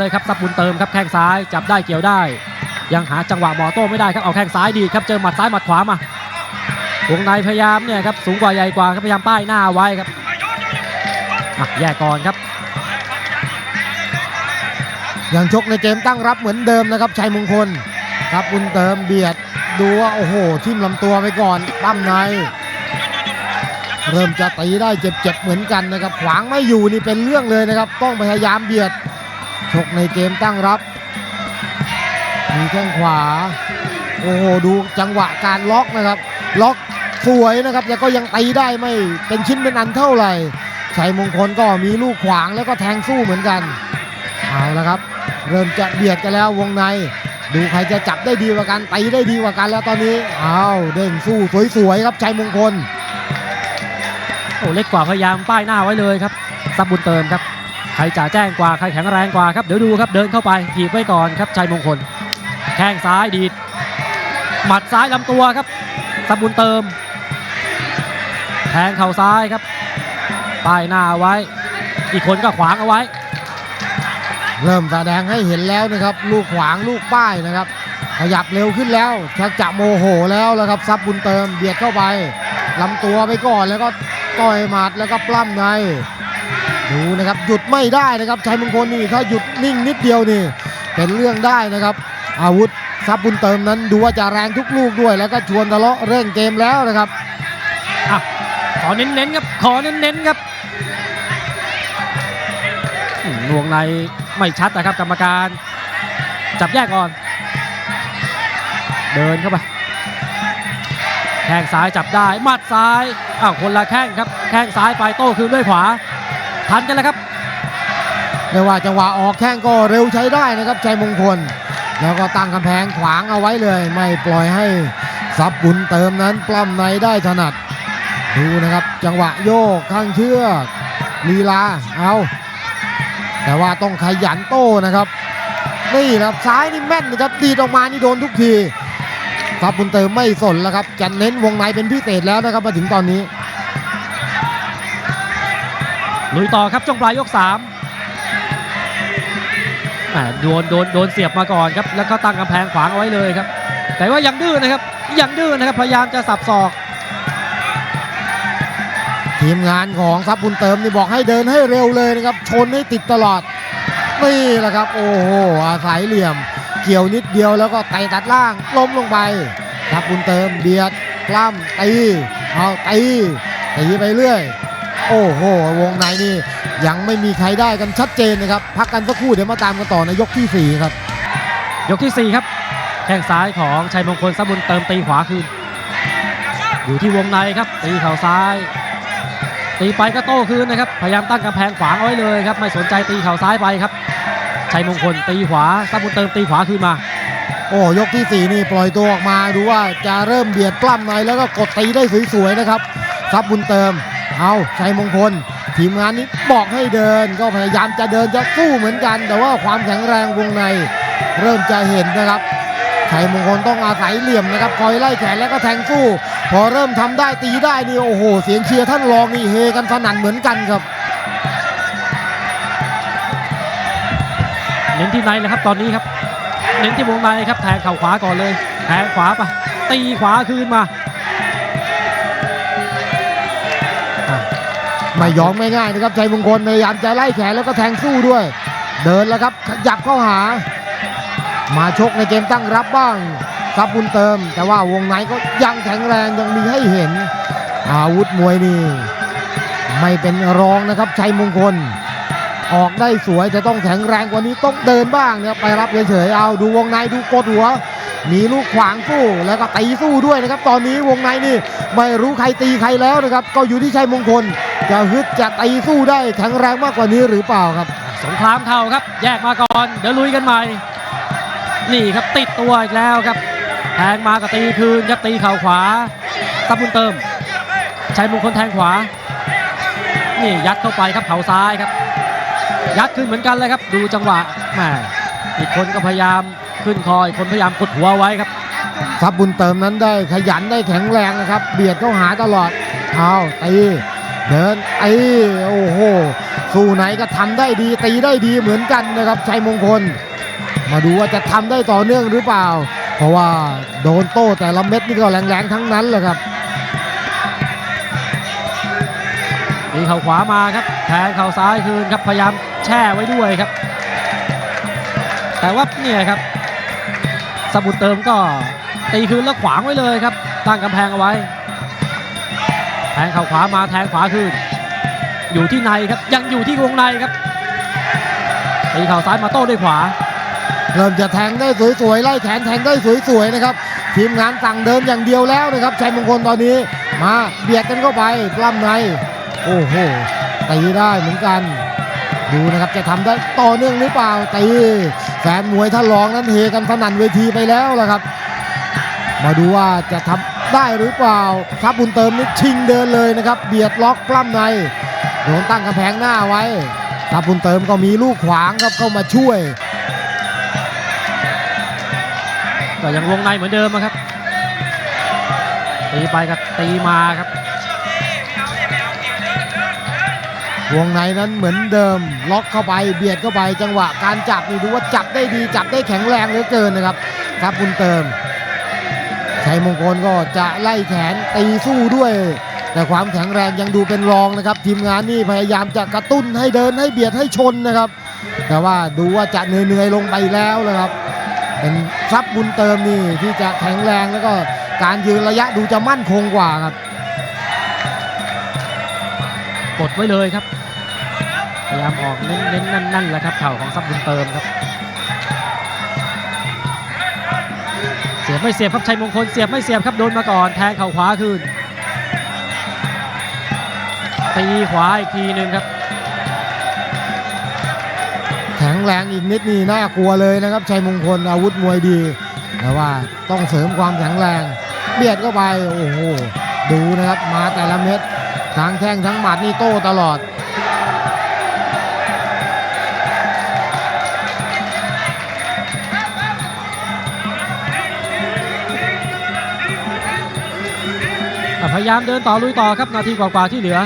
เลยครับซับบุญเติมครับแข้งซ้ายจับได้เกี่ยวได้ ยังหาจังหวะหมอโต้ไม่ได้ครับเอาแข้งซ้ายดีครับเจอหมัดซ้ายหมัดขวามาวงในพยายามเนี่ยครับสูงกว่าใหญ่กว่าครับพยายามป้ายหน้าไว้ครับแยกก่อนครับยังชกในเกมตั้งรับเหมือนเดิมนะครับชัยมงคลครับบุญเติมเบียดดูว่าโอ้โหทิ่มลำตัวไปก่อนปั้มใน เริ่มจะตีได้เจ็บๆเหมือนกันนะครับขวางไม่อยู่นี่เป็นเรื่องเลยนะครับ ต้องพยายามเบียด ชกในเกมตั้งรับ มีแข้งขวา โอ้โห ดูจังหวะการล็อกนะครับ ล็อกสวยนะครับแล้วก็ยังตีได้ไม่เป็นชิ้นเป็นอันเท่าไหร่ชัยมงคลก็มีลูกขวางแล้วก็แทงสู้เหมือนกัน เอาละครับ เริ่มจะเบียดกันแล้ววงใน ดูใครจะจับได้ดีกว่ากันตีได้ดีกว่ากันแล้วตอนนี้เอาเด้งสู้สวยๆครับชัยมงคลโอ้เล็กกว่าพยายามป้ายหน้าไว้เลยครับซับบุญเติมครับ ใครจะแจ้งกว่าใครแข็งแรงกว่าครับเดี๋ยวดูครับเดินเข้าไปถีบไว้ก่อนครับชัยมงคล แข้งซ้ายดีดหมัดซ้ายลำตัวครับซับบุญเติมแทงเข่าซ้ายครับป้ายหน้าเอาไว้ อีกคนก็ขวางเอาไว้ เริ่มแสดงให้เห็นแล้วนะครับ ลูกขวางลูกป้ายนะครับ ขยับเร็วขึ้นแล้วชักจะโมโหแล้วแล้วครับซับบุญเติมเบียดเข้าไปลำตัวไปก่อนแล้วก็ต่อยหมัดแล้วก็ปล้ำใน ดูนะครับหยุดไม่ได้นะครับชัยมงคลนี่ถ้าหยุดนิ่งนิดเดียวนี่เป็นเรื่องได้นะครับ อาวุธซับบุญเติมนั้นดูว่าจะแรงทุกลูกด้วย แล้วก็ชวนทะเลาะเร่งเกมแล้วนะครับขอเน้นๆครับขอเน้นๆครับอืมวงในไม่ชัดนะครับกรรมการ จับแยกก่อน เดินเข้าไปแข้งซ้ายจับได้มัดซ้ายอ้าวคนละแข้งครับ แข้งซ้ายไปโต้คืนด้วยขวา ทันกันแล้วครับไม่ว่าจังหวะออกแข้งก็เร็วใช้ได้นะครับชัยมงคล แล้วก็ตั้งกำแพงขวางเอาไว้เลย ไม่ปล่อยให้ซับบุญเติมนั้นปล้ำในได้ถนัด ดูนะครับจังหวะโยกข้างเชือกลีลาเอาแต่ว่าต้องขยันโต้นะครับ นี่นะครับซ้ายนี่แม่นนะครับดีออกมานี่โดนทุกทีซับบุญเติมไม่สนแล้วครับจะเน้นวงในเป็นพิเศษแล้วนะครับมาถึงตอนนี้ ลุยต่อครับช่วงปลายยกสามโดนโดนโดนเสียบมาก่อนครับ แล้วก็ตั้งกำแพงขวางเอาไว้เลยครับ แต่ว่ายังดื้อนะครับ ยังดื้อนะครับ พยายามจะสับศอก ทีมงานของซับบุญเติมนี่บอกให้เดินให้เร็วเลยนะครับ ชนให้ติดตลอด นี่แหละครับ โอ้โห อาศัยเหลี่ยม เกี่ยวนิดเดียวแล้วก็ไต่ตัดล่าง ล้มลงไปซับบุญเติมเบียดกล้ำตี เอาตีตีไปเรื่อย โอ้โห วงในนี่ยังไม่มีใครได้กันชัดเจนนะครับ พักกันสักครู่เดี๋ยวมาตามกันต่อในยกที่สี่ครับ ยกที่ 4 ครับ แข้งซ้ายของชัยมงคลสมบุญเติมตีขวาคืน อยู่ที่วงในครับ ตีเข่าซ้าย ตีไปก็โต้คืนนะครับ พยายามตั้งกำแพงขวางเอาไว้เลยครับ ไม่สนใจตีเข่าซ้ายไปครับ ชัยมงคลตีขวาสมบุญเติมตีขวาคืนมา โอ้ยกที่สี่นี่ปล่อยตัวออกมาดูว่าจะเริ่มเบียดปล้ำในแล้วก็กดตีได้สวยๆนะครับซับบุญเติม เอาชัยมงคล ทีมงานนี้บอกให้เดิน ก็พยายามจะเดินจะสู้เหมือนกัน แต่ว่าความแข็งแรงวงใน เริ่มจะเห็นนะครับชัยมงคลต้องอาศัยเหลี่ยมนะครับคอยไล่แขนแล้วก็แทงสู้ พอเริ่มทำได้ตีได้นี่โอ้โห เสียงเชียร์ท่านรองนี่เฮกันสนั่นเหมือนกันครับเน้นที่ในเลยครับตอนนี้ครับ เน้นที่วงในครับแทงเข่าขวาก่อนเลยแทงขวาไปตีขวาคืนมา ไม่ยอมง่ายๆนะครับชัยมงคลพยายามจะไล่แขนแล้วก็แทงสู้ด้วย เดินแล้วครับขยับเข้าหา มาชกในเกมตั้งรับบ้างซับบุญเติม แต่ว่าวงในก็ยังแข็งแรงยังมีให้เห็น อาวุธมวยนี่ไม่เป็นรองนะครับชัยมงคล ออกได้สวยจะต้องแข็งแรงกว่านี้ต้องเดินบ้างนะครับไปรับเฉยๆเอาดูวงในดูกดหัว มีลูกขวางสู้แล้วก็ตีสู้ด้วยนะครับ ตอนนี้วงในนี่ไม่รู้ใครตีใครแล้วนะครับ ก็อยู่ที่ชัยมงคล จะฮึดจะตีสู้ได้แข็งแรงมากกว่านี้หรือเปล่าครับ สงครามเข่าครับ แยกมาก่อน เดี๋ยวลุยกันใหม่ นี่ครับติดตัวอีกแล้วครับแทงมาก็ตีคืนครับตีเข่าขวาซับบุญเติมชัยมงคลแทงขวา นี่ยัดเข้าไปครับเข่าซ้ายครับ ยัดขึ้นเหมือนกันเลยครับ ดูจังหวะแหมอีกคนก็พยายาม ขึ้นคออีกคนพยายามกดหัวไว้ครับทับบุญเติมนั้นได้ขยันได้แข็งแรงนะครับ เบียดเข้าหาตลอดเอาตีเดินไอ้โอ้โห สู้ไหนก็ทำได้ดี ตีได้ดีเหมือนกันนะครับชัยมงคล มาดูว่าจะทำได้ต่อเนื่องหรือเปล่า เพราะว่าโดนโต้แต่ละเม็ดนี่ก็แรงๆทั้งนั้นแหละครับตีเข่าขวามาครับแทงเข่าซ้ายคืนครับพยายามแช่ไว้ด้วยครับ แต่ว่าเนี่ยครับ สมุทรเติมก็ตีคืนแล้วขวางไว้เลยครับ ตั้งกำแพงเอาไว้ แทงเข่าขวามาแทงขวาคืน อยู่ที่ในครับยังอยู่ที่วงในครับตีเข่าซ้ายมาโต้ด้วยขวา เริ่มจะแทงได้สวยๆไล่แขนแทงได้สวยๆนะครับทีมงานสั่งเดินอย่างเดียวแล้วนะครับชัยมงคลตอนนี้มาเบียดกันเข้าไปปล้ำในโอ้โหตีได้เหมือนกัน ดูนะครับจะทำได้ต่อเนื่องหรือเปล่าตี แฟนมวยท่านรองนั้นเฮกันสนั่นเวทีไปแล้วล่ะครับ มาดูว่าจะทำได้หรือเปล่าทัพบุญเติมนี่ชิงเดินเลยนะครับ เบียดล็อกปล้ำในโดนตั้งกำแพงหน้าไว้ทัพบุญเติมก็มีลูกขวางครับเข้ามาช่วยก็ยังวงในเหมือนเดิมอะครับตีไปกับตีมาครับ วงในนั้นเหมือนเดิม ล็อกเข้าไปเบียดเข้าไปจังหวะการจับนี่ดูว่าจับได้ดีจับได้แข็งแรงเหลือเกินนะครับ ครับบุญเติมชัยมงคลก็จะไล่แขนตีสู้ด้วย แต่ความแข็งแรงยังดูเป็นรองนะครับ ทีมงานนี่พยายามจะกระตุ้นให้เดินให้เบียดให้ชนนะครับ แต่ว่าดูว่าจะเหนื่อยๆลงไปแล้วนะครับ เป็นทรัพย์บุญเติมนี่ที่จะแข็งแรงแล้วก็การยืนระยะดูจะมั่นคงกว่าครับ ดไว้เลยครับ พยายามออกเน้นเน้นนั่นนั่นแหละครับเข่าของซับบุญเติมครับ เสียบไม่เสียบครับชัยมงคลเสียบไม่เสียบครับโดนมาก่อนแทงเข่าขวาคืนตีขวาอีกทีหนึ่งครับ แข็งแรงอีกนิดนี่น่ากลัวเลยนะครับชัยมงคลอาวุธมวยดีแต่ว่าต้องเสริมความแข็งแรง เบียดเข้าไปโอ้โหดูนะครับมาแต่ละเม็ด ทั้งแข้งทั้งหมัดนี่โต้ตลอด พยายามเดินต่อลุยต่อครับนาทีกว่าๆที่เหลือ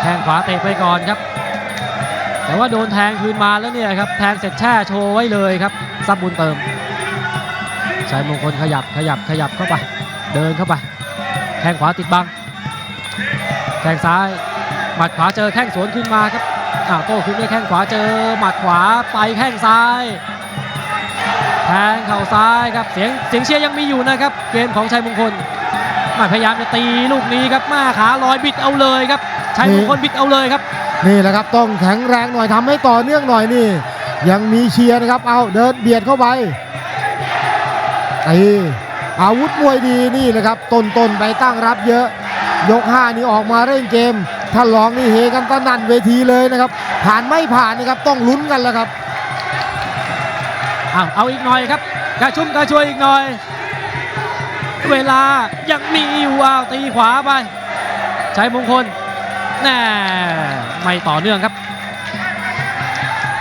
แทงขวาเตะไปก่อนครับ แต่ว่าโดนแทงคืนมาแล้วเนี่ยครับ แทงเสร็จแช่โชว์ไว้เลยครับซับบุญเติมชัยมงคลขยับขยับขยับเข้าไป เดินเข้าไปแข้งขวาติดบัง แข้งซ้าย หมัดขวาเจอแข้งสวนขึ้นมาครับอ้าวโต้คืนด้วยแข้งขวาเจอ หมัดขวาไปแข้งซ้ายแทงเข่าซ้ายครับเสียงเสียงเชียร์ยังมีอยู่นะครับ เกมของชัยมงคลมาพยายามจะตีลูกนี้ครับมาขาลอยบิดเอาเลยครับชัยมงคลบิดเอาเลยครับ นี่แหละครับต้องแข็งแรงหน่อยทำให้ต่อเนื่องหน่อยนี่ ยังมีเชียร์นะครับเอาเดินเบียดเข้าไปไอ้อาวุธมวยดีนี่แหละครับต้นต้นๆไปตั้งรับเยอะ ยกห้านี่ออกมาเร่งเกม ถ้าลองนี่เฮกันตะนันเวทีเลยนะครับ ผ่านไม่ผ่านนะครับต้องลุ้นกันแล้วครับเอาเอาอีกหน่อยครับกระชุ่มกระชวยอีกหน่อย เวลายังมีอยู่อ้าวตีขวาไปชัยมงคลแน่ไม่ต่อเนื่องครับ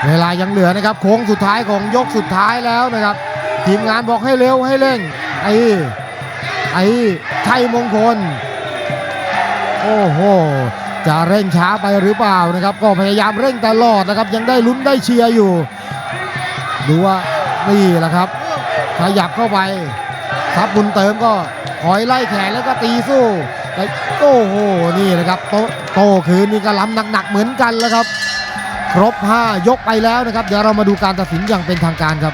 เวลายังเหลือนะครับโค้งสุดท้ายของยกสุดท้ายแล้วนะครับ ทีมงานบอกให้เร็วให้เร่งไอ้ไอ้ชัยมงคล โอ้โห จะเร่งช้าไปหรือเปล่านะครับ ก็พยายามเร่งตลอดนะครับ ยังได้ลุ้นได้เชียร์อยู่ ดูว่านี่แหละครับ ขยับเข้าไปครับบุญเติมก็คอยไล่แขนแล้วก็ตีสู้แต่โอ้โห นี่นะครับ โตโตคืนนี่ก็ล้ำหนักๆเหมือนกันแล้วครับ ครบ 5 ยกไปแล้วนะครับ เดี๋ยวเรามาดูการตัดสินอย่างเป็นทางการครับ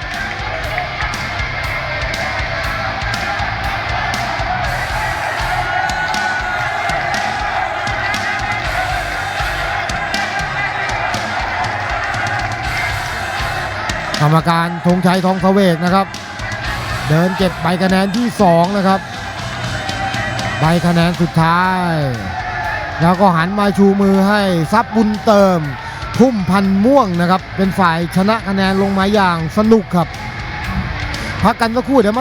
กรรมการธงชัยทองเสวกนะครับ เดินเก็บใบคะแนนที่ 2 นะครับ ใบคะแนนสุดท้าย แล้วก็หันมาชูมือให้ซับบุญเติม พุ่มพันม่วงนะครับ เป็นฝ่ายชนะคะแนนลงมาอย่างสนุกครับ พักกันสักครู่เดี๋ยวมา